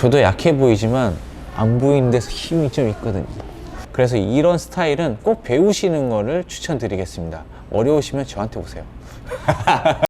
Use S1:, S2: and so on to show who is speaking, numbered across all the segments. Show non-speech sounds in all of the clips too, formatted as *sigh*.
S1: 저도 약해 보이지만 안 보이는 데서 힘이 좀 있거든요. 그래서 이런 스타일은 꼭 배우시는 거를 추천드리겠습니다. 어려우시면 저한테 오세요. *laughs*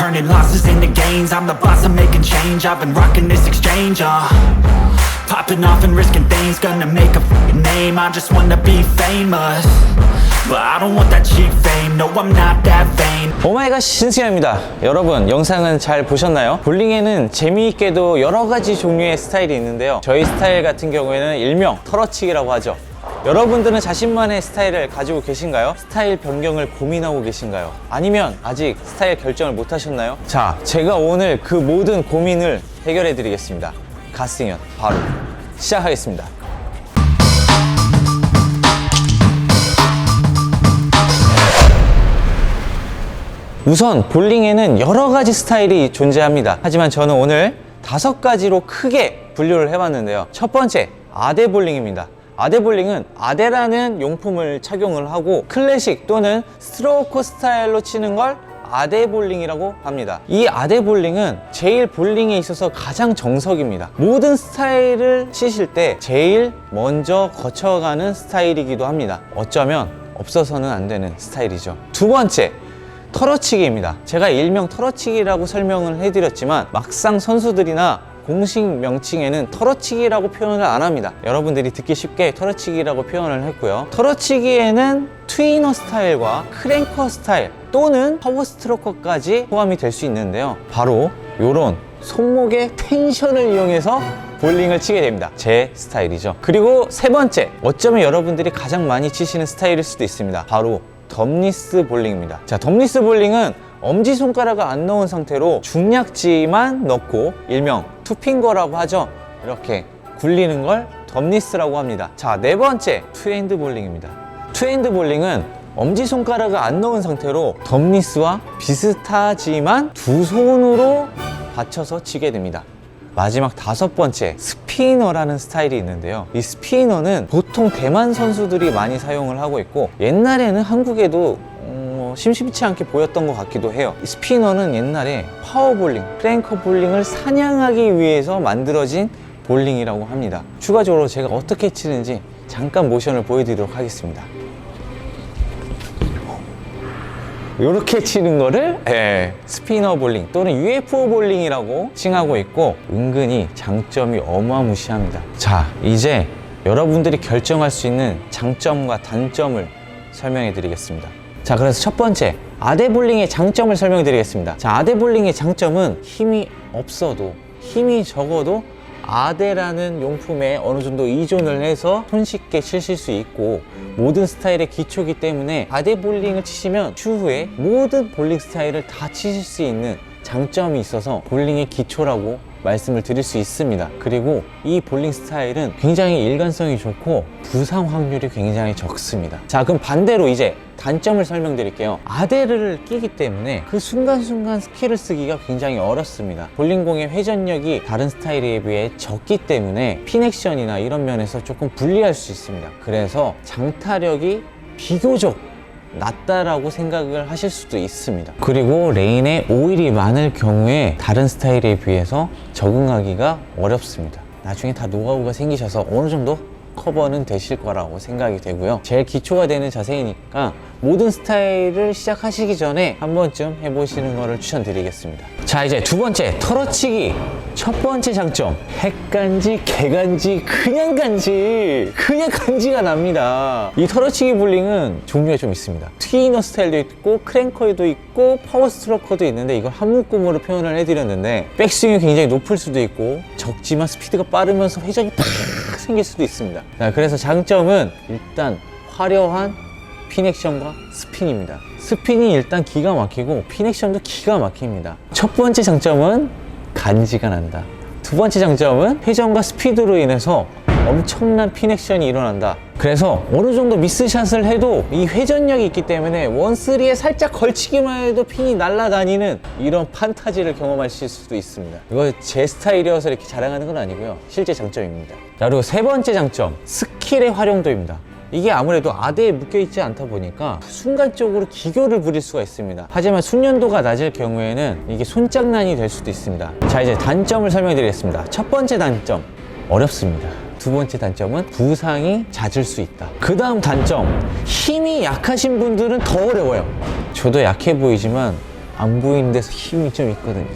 S2: Turning losses into gains, I'm the boss, I'm making change I've been rocking this exchange, uh Popping off and risking things, gonna make a name I just wanna be famous But I don't want that cheap fame, no I'm not that vain
S1: 오마이갓 신승현입니다. 여러분 영상은 잘 보셨나요? 볼링에는 재미있게도 여러 가지 종류의 스타일이 있는데요. 저희 스타일 같은 경우에는 일명 털어치기라고 하죠. 여러분들은 자신만의 스타일을 가지고 계신가요? 스타일 변경을 고민하고 계신가요? 아니면 아직 스타일 결정을 못 하셨나요? 자, 제가 오늘 그 모든 고민을 해결해 드리겠습니다. 가승현 바로 시작하겠습니다. 우선 볼링에는 여러 가지 스타일이 존재합니다. 하지만 저는 오늘 다섯 가지로 크게 분류를 해봤는데요. 첫 번째, 아대 볼링입니다. 아대 볼링은 아대라는 용품을 착용을 하고 클래식 또는 스트로크 스타일로 치는 걸 아대 볼링이라고 합니다. 이 아대 볼링은 제일 볼링에 있어서 가장 정석입니다. 모든 스타일을 치실 때 제일 먼저 거쳐가는 스타일이기도 합니다. 어쩌면 없어서는 안 되는 스타일이죠. 두 번째, 털어치기입니다. 제가 일명 털어치기라고 설명을 해드렸지만 막상 선수들이나 공식 명칭에는 털어치기라고 표현을 안 합니다. 여러분들이 듣기 쉽게 털어치기라고 표현을 했고요. 털어치기에는 트위너 스타일과 크랭커 스타일 또는 파워 스트로커까지 포함이 될 수 있는데요. 바로 이런 손목의 텐션을 이용해서 볼링을 치게 됩니다. 제 스타일이죠. 그리고 세 번째, 어쩌면 여러분들이 가장 많이 치시는 스타일일 수도 있습니다. 바로 덤리스 볼링입니다. 자, 덤리스 볼링은 엄지손가락을 안 넣은 상태로 중약지만 넣고 일명 투핑거라고 하죠. 이렇게 굴리는 걸 덤리스라고 합니다. 자, 네 번째, 투핸드 볼링입니다. 투핸드 볼링은 엄지손가락을 안 넣은 상태로 덤리스와 비슷하지만 두 손으로 받쳐서 치게 됩니다. 마지막 다섯 번째 스피너라는 스타일이 있는데요 이 스피너는 보통 대만 선수들이 많이 사용을 하고 있고 옛날에는 한국에도 심심치 않게 보였던 것 같기도 해요 이 스피너는 옛날에 파워볼링, 크랭커 볼링을 사냥하기 위해서 만들어진 볼링이라고 합니다 추가적으로 제가 어떻게 치는지 잠깐 모션을 보여드리도록 하겠습니다 이렇게 치는 거를 예, 스피너 볼링 또는 UFO 볼링이라고 칭하고 있고 은근히 장점이 어마무시합니다. 자, 이제 여러분들이 결정할 수 있는 장점과 단점을 설명해 드리겠습니다. 자, 그래서 첫 번째, 아대 볼링의 장점을 설명해 드리겠습니다. 자, 아대 볼링의 장점은 힘이 없어도 힘이 적어도 아대라는 용품에 어느 정도 의존을 해서 손쉽게 치실 수 있고 모든 스타일의 기초기 때문에 아대 볼링을 치시면 추후에 모든 볼링 스타일을 다 치실 수 있는 장점이 있어서 볼링의 기초라고 말씀을 드릴 수 있습니다. 그리고 이 볼링 스타일은 굉장히 일관성이 좋고 부상 확률이 굉장히 적습니다. 자, 그럼 반대로 이제 단점을 설명드릴게요. 아대를 끼기 때문에 그 순간순간 스킬을 쓰기가 굉장히 어렵습니다. 볼링공의 회전력이 다른 스타일에 비해 적기 때문에 핀액션이나 이런 면에서 조금 불리할 수 있습니다. 그래서 장타력이 비교적 낮다라고 생각을 하실 수도 있습니다. 그리고 레인에 오일이 많을 경우에 다른 스타일에 비해서 적응하기가 어렵습니다. 나중에 다 노하우가 생기셔서 어느 정도 커버는 되실 거라고 생각이 되고요. 제일 기초가 되는 자세이니까 모든 스타일을 시작하시기 전에 한 번쯤 해보시는 거를 추천드리겠습니다. 자, 이제 두 번째, 털어치기. 첫 번째 장점, 핵간지, 개간지, 그냥 간지, 그냥 간지가 납니다. 이 털어치기 볼링은 종류가 좀 있습니다. 트위너 스타일도 있고, 크랭커도 있고, 파워 스트로커도 있는데, 이걸 한 묶음으로 표현을 해드렸는데, 백스윙이 굉장히 높을 수도 있고, 적지만 스피드가 빠르면서 회전이 팍 생길 수도 있습니다. 자, 그래서 장점은 일단 화려한 핀 액션과 스핀입니다. 스핀이 일단 기가 막히고 핀 액션도 기가 막힙니다. 첫 번째 장점은 간지가 난다. 두 번째 장점은 회전과 스피드로 인해서 엄청난 핀 액션이 일어난다. 그래서 어느 정도 미스샷을 해도 이 회전력이 있기 때문에 원쓰리에 살짝 걸치기만 해도 핀이 날아다니는 이런 판타지를 경험하실 수도 있습니다. 이거 제 스타일이어서 이렇게 자랑하는 건 아니고요. 실제 장점입니다. 자, 그리고 세 번째 장점, 스킬의 활용도입니다. 이게 아무래도 아대에 묶여있지 않다 보니까 순간적으로 기교를 부릴 수가 있습니다. 하지만 숙련도가 낮을 경우에는 이게 손장난이 될 수도 있습니다. 자, 이제 단점을 설명드리겠습니다. 첫 번째 단점, 어렵습니다. 두 번째 단점은 부상이 잦을 수 있다. 그 다음 단점, 힘이 약하신 분들은 더 어려워요. 저도 약해 보이지만 안 보이는 데서 힘이 좀 있거든요.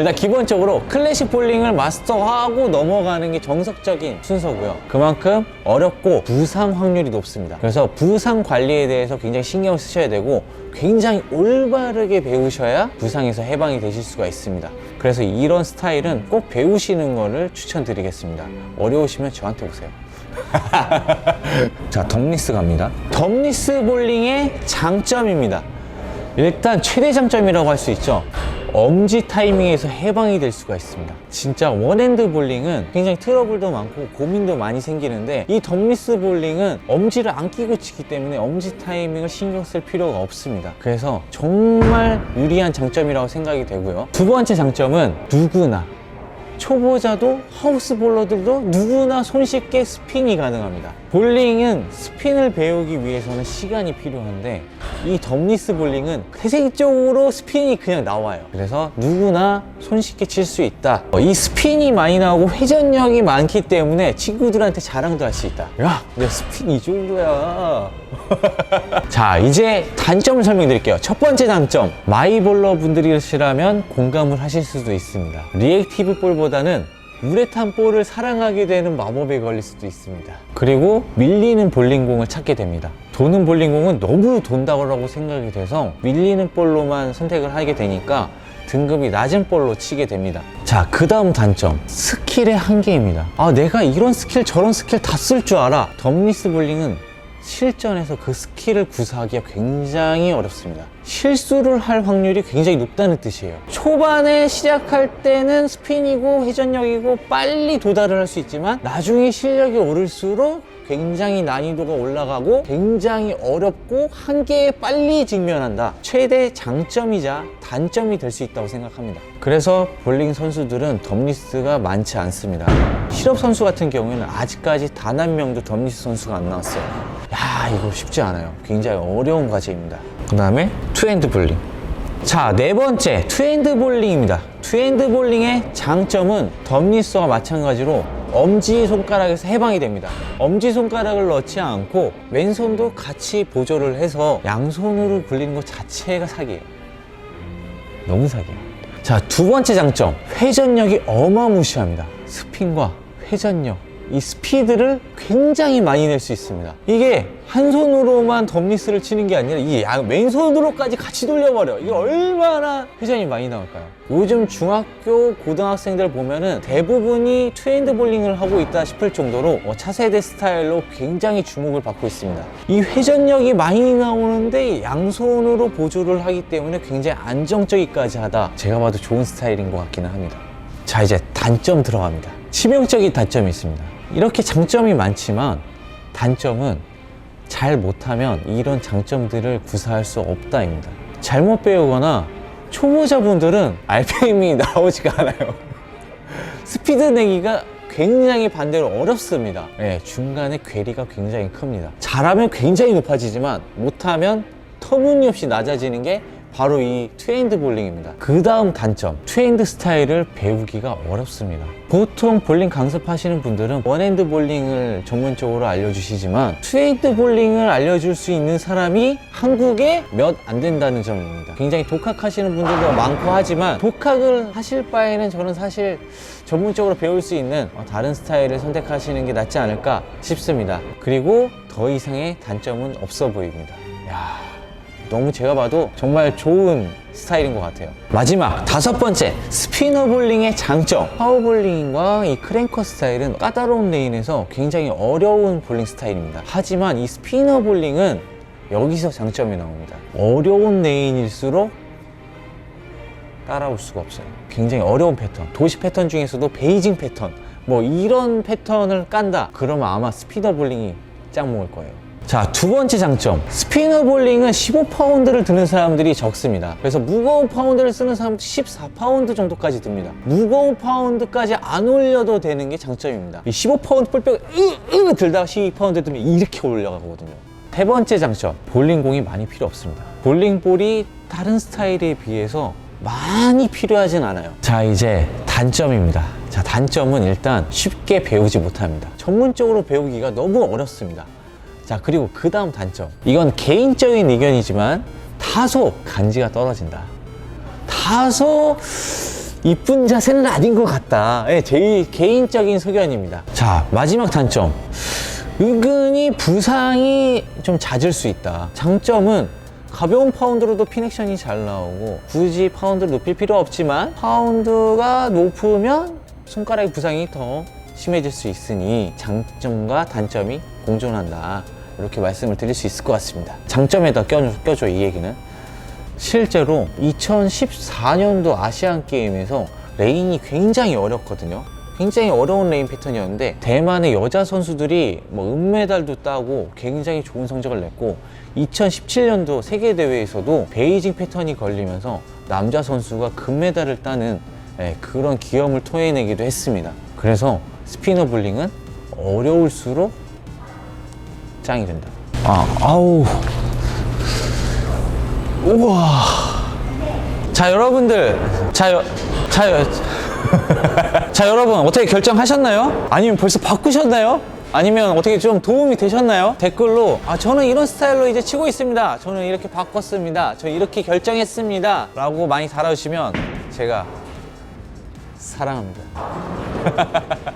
S1: 일단 기본적으로 클래식 볼링을 마스터하고 넘어가는 게 정석적인 순서고요. 그만큼 어렵고 부상 확률이 높습니다. 그래서 부상 관리에 대해서 굉장히 신경을 쓰셔야 되고 굉장히 올바르게 배우셔야 부상에서 해방이 되실 수가 있습니다. 그래서 이런 스타일은 꼭 배우시는 거를 추천드리겠습니다. 어려우시면 저한테 오세요. *laughs* 자, 덤리스 갑니다. 덤리스 볼링의 장점입니다. 일단 최대 장점이라고 할 수 있죠. 엄지 타이밍에서 해방이 될 수가 있습니다. 진짜 원핸드 볼링은 굉장히 트러블도 많고 고민도 많이 생기는데 이 덤리스 볼링은 엄지를 안 끼고 치기 때문에 엄지 타이밍을 신경 쓸 필요가 없습니다. 그래서 정말 유리한 장점이라고 생각이 되고요. 두 번째 장점은 누구나 초보자도 하우스 볼러들도 누구나 손쉽게 스핀이 가능합니다. 볼링은 스핀을 배우기 위해서는 시간이 필요한데 이 덤리스 볼링은 태생적으로 스핀이 그냥 나와요. 그래서 누구나 손쉽게 칠 수 있다. 어, 이 스핀이 많이 나오고 회전력이 많기 때문에 친구들한테 자랑도 할 수 있다. 야, 내 스핀 이 정도야. 자, 이제 단점을 설명드릴게요. 첫 번째 단점. 마이볼러 분들이시라면 공감을 하실 수도 있습니다. 리액티브 볼보다는 우레탄 볼을 사랑하게 되는 마법에 걸릴 수도 있습니다. 그리고 밀리는 볼링공을 찾게 됩니다. 도는 볼링공은 너무 돈다고 생각이 돼서 밀리는 볼로만 선택을 하게 되니까 등급이 낮은 볼로 치게 됩니다. 자, 그 다음 단점. 스킬의 한계입니다. 아, 내가 이런 스킬, 저런 스킬 다 쓸 줄 알아. 덤리스 볼링은 실전에서 그 스킬을 구사하기가 굉장히 어렵습니다. 실수를 할 확률이 굉장히 높다는 뜻이에요. 초반에 시작할 때는 스핀이고 회전력이고 빨리 도달을 할 수 있지만 나중에 실력이 오를수록 굉장히 난이도가 올라가고 굉장히 어렵고 한계에 빨리 직면한다. 최대 장점이자 단점이 될 수 있다고 생각합니다. 그래서 볼링 선수들은 덤리스가 많지 않습니다. 실업 선수 같은 경우에는 아직까지 단 한 명도 덤리스 선수가 안 나왔어요. 야, 이거 쉽지 않아요. 굉장히 어려운 과제입니다. 그 다음에 투핸드 볼링. 자, 네 번째, 투핸드 볼링입니다. 투핸드 볼링의 장점은 덤리스와 마찬가지로 엄지 손가락에서 해방이 됩니다. 엄지 손가락을 넣지 않고 왼손도 같이 보조를 해서 양손으로 굴리는 것 자체가 사기예요. 너무 사기예요. 자, 두 번째 장점. 회전력이 어마무시합니다. 스핀과 회전력. 이 스피드를 굉장히 많이 낼 수 있습니다. 이게 한 손으로만 덤리스를 치는 게 아니라 이 양- 왼손으로까지 같이 돌려버려. 이게 얼마나 회전이 많이 나올까요? 요즘 중학교, 고등학생들 보면은 대부분이 투핸드 볼링을 하고 있다 싶을 정도로 어, 차세대 스타일로 굉장히 주목을 받고 있습니다. 이 회전력이 많이 나오는데 양손으로 보조를 하기 때문에 굉장히 안정적이까지 하다. 제가 봐도 좋은 스타일인 것 같기는 합니다. 자, 이제 단점 들어갑니다. 치명적인 단점이 있습니다. 이렇게 장점이 많지만 단점은 잘 못하면 이런 장점들을 구사할 수 없다입니다. 잘못 배우거나 초보자분들은 RPM이 *laughs* 나오지가 않아요. 스피드 내기가 굉장히 반대로 어렵습니다. 예, 중간에 괴리가 굉장히 큽니다. 잘하면 굉장히 높아지지만 못하면 터무니없이 낮아지는 게 바로 이 투핸드 볼링입니다. 그 다음 단점, 투핸드 스타일을 배우기가 어렵습니다. 보통 볼링 강습하시는 분들은 원핸드 볼링을 전문적으로 알려주시지만 투핸드 볼링을 알려줄 수 있는 사람이 한국에 몇 안 된다는 점입니다. 굉장히 독학하시는 분들도 많고 하지만 독학을 하실 바에는 저는 사실 전문적으로 배울 수 있는 어, 다른 스타일을 선택하시는 게 낫지 않을까 싶습니다. 그리고 더 이상의 단점은 없어 보입니다. 야. 너무 제가 봐도 정말 좋은 스타일인 것 같아요. 마지막 다섯 번째 스피너 볼링의 장점. 파워 볼링과 이 크랭커 스타일은 까다로운 레인에서 굉장히 어려운 볼링 스타일입니다. 하지만 이 스피너 볼링은 여기서 장점이 나옵니다. 어려운 레인일수록 따라올 수가 없어요. 굉장히 어려운 패턴. 도시 패턴 중에서도 베이징 패턴. 뭐 이런 패턴을 깐다. 그러면 아마 스피너 볼링이 짱 먹을 거예요. 자, 두 번째 장점. 스피너 볼링은 15파운드를 드는 사람들이 적습니다. 그래서 무거운 파운드를 쓰는 사람은 14파운드 정도까지 듭니다. 무거운 파운드까지 안 올려도 되는 게 장점입니다. 이 15파운드 뿔뼈가 으으 들다가 12파운드 들면 이렇게 올라가거든요. 세 번째 장점. 볼링공이 많이 필요 없습니다. 볼링볼이 다른 스타일에 비해서 많이 필요하진 않아요. 자, 이제 단점입니다. 자, 단점은 일단 쉽게 배우지 못합니다. 전문적으로 배우기가 너무 어렵습니다. 자, 그리고 그 다음 단점. 이건 개인적인 의견이지만 다소 간지가 떨어진다. 다소 이쁜 자세는 아닌 것 같다. 예, 제 개인적인 소견입니다. 자, 마지막 단점. 은근히 부상이 좀 잦을 수 있다. 장점은 가벼운 파운드로도 피넥션이 잘 나오고 굳이 파운드를 높일 필요 없지만 파운드가 높으면 손가락의 부상이 더 심해질 수 있으니 장점과 단점이 공존한다. 이렇게 말씀을 드릴 수 있을 것 같습니다. 장점에다 껴줘, 껴줘 이 얘기는. 실제로 2014년도 아시안 게임에서 레인이 굉장히 어렵거든요. 굉장히 어려운 레인 패턴이었는데 대만의 여자 선수들이 뭐 은메달도 따고 굉장히 좋은 성적을 냈고 2017년도 세계 대회에서도 베이징 패턴이 걸리면서 남자 선수가 금메달을 따는 예, 그런 기염을 토해내기도 했습니다. 그래서 스피너 볼링은 어려울수록 짱이 된다. 아, 아우. 우와. 자, 여러분들. 자, 여, 자, 여, 자, 여러분. 어떻게 결정하셨나요? 아니면 벌써 바꾸셨나요? 아니면 어떻게 좀 도움이 되셨나요? 댓글로 아 저는 이런 스타일로 이제 치고 있습니다. 저는 이렇게 바꿨습니다. 저 이렇게 결정했습니다. 라고 많이 달아주시면 제가 사랑합니다. *laughs*